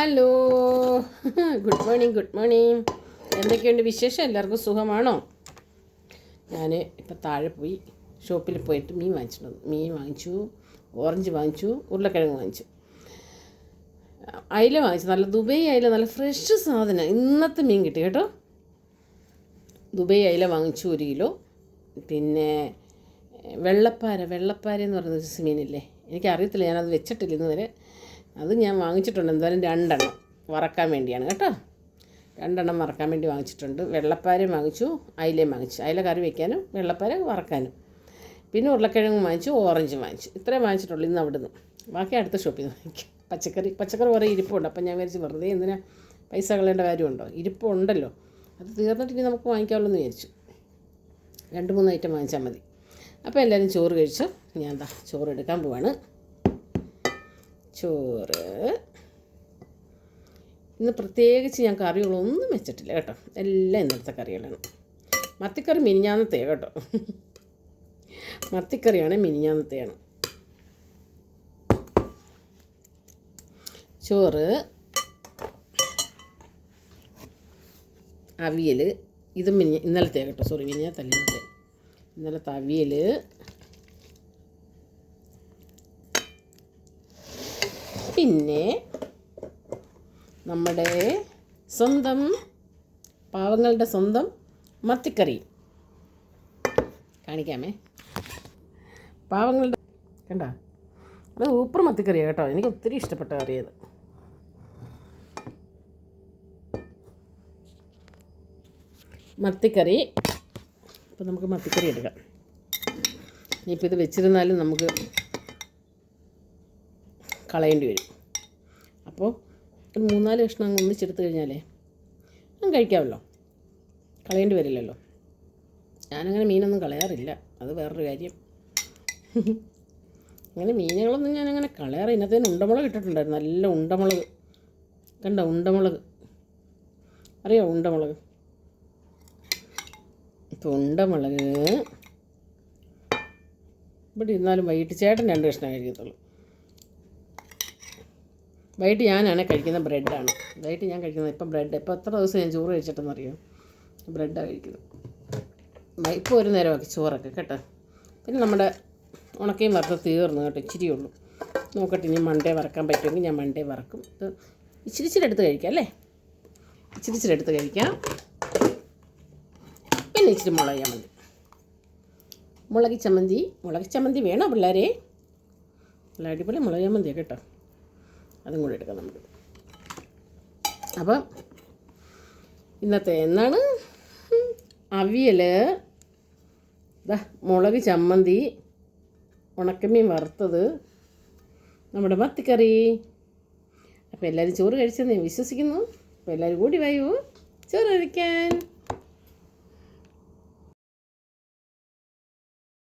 Hello good morning good morning എന്തൊക്കെയുണ്ട് വിശേഷം? എല്ലാവർക്കും സുഖമാണോ? ഞാൻ ഇപ്പം താഴെ പോയി ഷോപ്പിൽ പോയിട്ട് മീൻ വാങ്ങിച്ചിട്ടുണ്ട്. മീൻ വാങ്ങിച്ചു ഓറഞ്ച് വാങ്ങിച്ചു ഉരുളക്കിഴങ്ങ് വാങ്ങിച്ചു. അയില വാങ്ങിച്ചു. നല്ല ദുബൈ അയില നല്ല ഫ്രഷ് സാധനം. ഇന്നത്തെ മീൻ കിട്ടി കേട്ടോ. ദുബൈ അയില വാങ്ങിച്ചു ഒരു കിലോ. പിന്നെ വെള്ളപ്പാര വെള്ളപ്പാര എന്ന് പറയുന്ന ഒരു മീനില്ലേ? എനിക്കറിയത്തില്ല ഞാനത് വെച്ചിട്ടില്ല ഇന്ന് വരെ അത് ഞാൻ വാങ്ങിച്ചിട്ടുണ്ട്. എന്തായാലും രണ്ടെണ്ണം വറക്കാൻ വേണ്ടിയാണ് കേട്ടോ. രണ്ടെണ്ണം വറക്കാൻ വേണ്ടി വാങ്ങിച്ചിട്ടുണ്ട്. വെള്ളപ്പാരയും വാങ്ങിച്ചു അയിലയും വാങ്ങിച്ചു. അയില കറി വയ്ക്കാനും വെള്ളപ്പാര വറക്കാനും. പിന്നെ ഉരുളക്കിഴങ്ങ് വാങ്ങിച്ചു ഓറഞ്ചും വാങ്ങിച്ചു. ഇത്രയും വാങ്ങിച്ചിട്ടുള്ളൂ ഇന്ന് അവിടുന്ന്. ബാക്കി അടുത്ത ഷോപ്പിൽ നിന്ന് വാങ്ങിക്കും. പച്ചക്കറി പച്ചക്കറി കുറേ ഇരിപ്പുണ്ട്. അപ്പം ഞാൻ വിചാരിച്ച് വെറുതെ എന്തിനാ പൈസ കളയേണ്ട കാര്യമുണ്ടോ? ഇരിപ്പുണ്ടല്ലോ. അത് തീർന്നിട്ട് ഇനി നമുക്ക് വാങ്ങിക്കാമല്ലോ എന്ന് വിചാരിച്ചു. രണ്ട് മൂന്ന് ഐറ്റം വാങ്ങിച്ചാൽ മതി. അപ്പോൾ എല്ലാവരും ചോറ് കഴിച്ചു ഞാൻ എന്താ ചോറ് എടുക്കാൻ പോവാണ്. ചോറ് ഇന്ന് പ്രത്യേകിച്ച് ഞാൻ കറികളൊന്നും വെച്ചിട്ടില്ല കേട്ടോ. എല്ലാം ഇന്നത്തെ കറികളാണ്. മത്തിക്കറി മിനിഞ്ഞാന്നത്തെ കേട്ടോ. മത്തിക്കറിയാണ് മിനിഞ്ഞാന്നത്തെയാണ്. ചോറ് അവിയൽ ഇത് മിനി ഇന്നലത്തെ കേട്ടോ. സോറി മിനിഞ്ഞാത്തല്ല ഇന്നലത്തെ അവിയൽ പിന്നെ നമ്മുടെ സ്വന്തം പാവങ്ങളുടെ സ്വന്തം മത്തിക്കറി. കാണിക്കാമേ. പാവങ്ങളുടെ കണ്ട? അത് സൂപ്പർ മത്തിക്കറിയാണ് കേട്ടോ. എനിക്ക് ഒത്തിരി ഇഷ്ടപ്പെട്ട കറിയത്. മത്തിക്കറി. അപ്പോൾ നമുക്ക് മത്തിക്കറി എടുക്കാം. ഇനിയിപ്പോൾ ഇത് വെച്ചിരുന്നാലും നമുക്ക് കളയേണ്ടി വരും. അപ്പോൾ ഒരു മൂന്നാൽ കഷ്ണം അങ്ങ് ഒന്നിച്ചെടുത്ത് കഴിഞ്ഞാലേ അങ്ങ് കഴിക്കാമല്ലോ. കളയേണ്ടി വരില്ലല്ലോ. ഞാനങ്ങനെ മീനൊന്നും കളയാറില്ല. അത് വേറൊരു കാര്യം. അങ്ങനെ മീനുകളൊന്നും ഞാനങ്ങനെ കളയാറ് ഇന്നത്തേന് ഉണ്ടമുളക് ഇട്ടിട്ടുണ്ടായിരുന്നു. നല്ല ഉണ്ടമുളക്. കണ്ട ഉണ്ടമുളക്? അറിയോ ഉണ്ടമുളക്? ഉണ്ടമുളക് ഇവിടെ ഇരുന്നാലും വൈകിട്ട് ചേട്ടൻ രണ്ട് കഷ്ണം കഴിക്കത്തുള്ളൂ. വൈകിട്ട് ഞാനാണ് കഴിക്കുന്ന ബ്രെഡാണ്. വൈകിട്ട് ഞാൻ കഴിക്കുന്നത് ഇപ്പം ബ്രെഡ്. ഇപ്പോൾ എത്ര ദിവസം ഞാൻ ചോറ് കഴിച്ചിട്ടെന്ന് അറിയോ ബ്രെഡാണ് കഴിക്കുന്നത് ഇപ്പോൾ ഒരു നേരമൊക്കെ ചോറൊക്കെ കേട്ടോ. പിന്നെ നമ്മുടെ ഉണക്കയും വറുത്ത് തീർന്നു കേട്ടോ ഇച്ചിരി ഉള്ളൂ. നോക്കട്ടെ ഇനി മൺഡേ വറക്കാൻ പറ്റുമെങ്കിൽ ഞാൻ മൺഡേ വറക്കും. ഇത് ഇച്ചിരി ഇച്ചിരി എടുത്ത് കഴിക്കാം അല്ലേ? ഇച്ചിരി ഇച്ചിരി എടുത്ത് കഴിക്കാം. പിന്നെ ഇച്ചിരി മുളക് ചമ്മന്തി. മുളക് ചമ്മന്തി മുളക് ചമ്മന്തി വേണോ പിള്ളേരെ? നല്ല അടിപൊളി മുളക് ചമ്മന്തിയാണ് കേട്ടോ. അതും കൂടി എടുക്കാം നമുക്ക്. അപ്പം ഇന്നത്തെ എന്നാണ്? അവിയൽ മുളക് ചമ്മന്തി ഉണക്കമീൻ വറുത്തത് നമ്മുടെ മത്തിക്കറി. അപ്പോൾ എല്ലാവരും ചോറ് കഴിച്ചെന്ന് വിശ്വസിക്കുന്നു. അപ്പോൾ എല്ലാവരും കൂടി വായു ചോറ് കഴിക്കാൻ.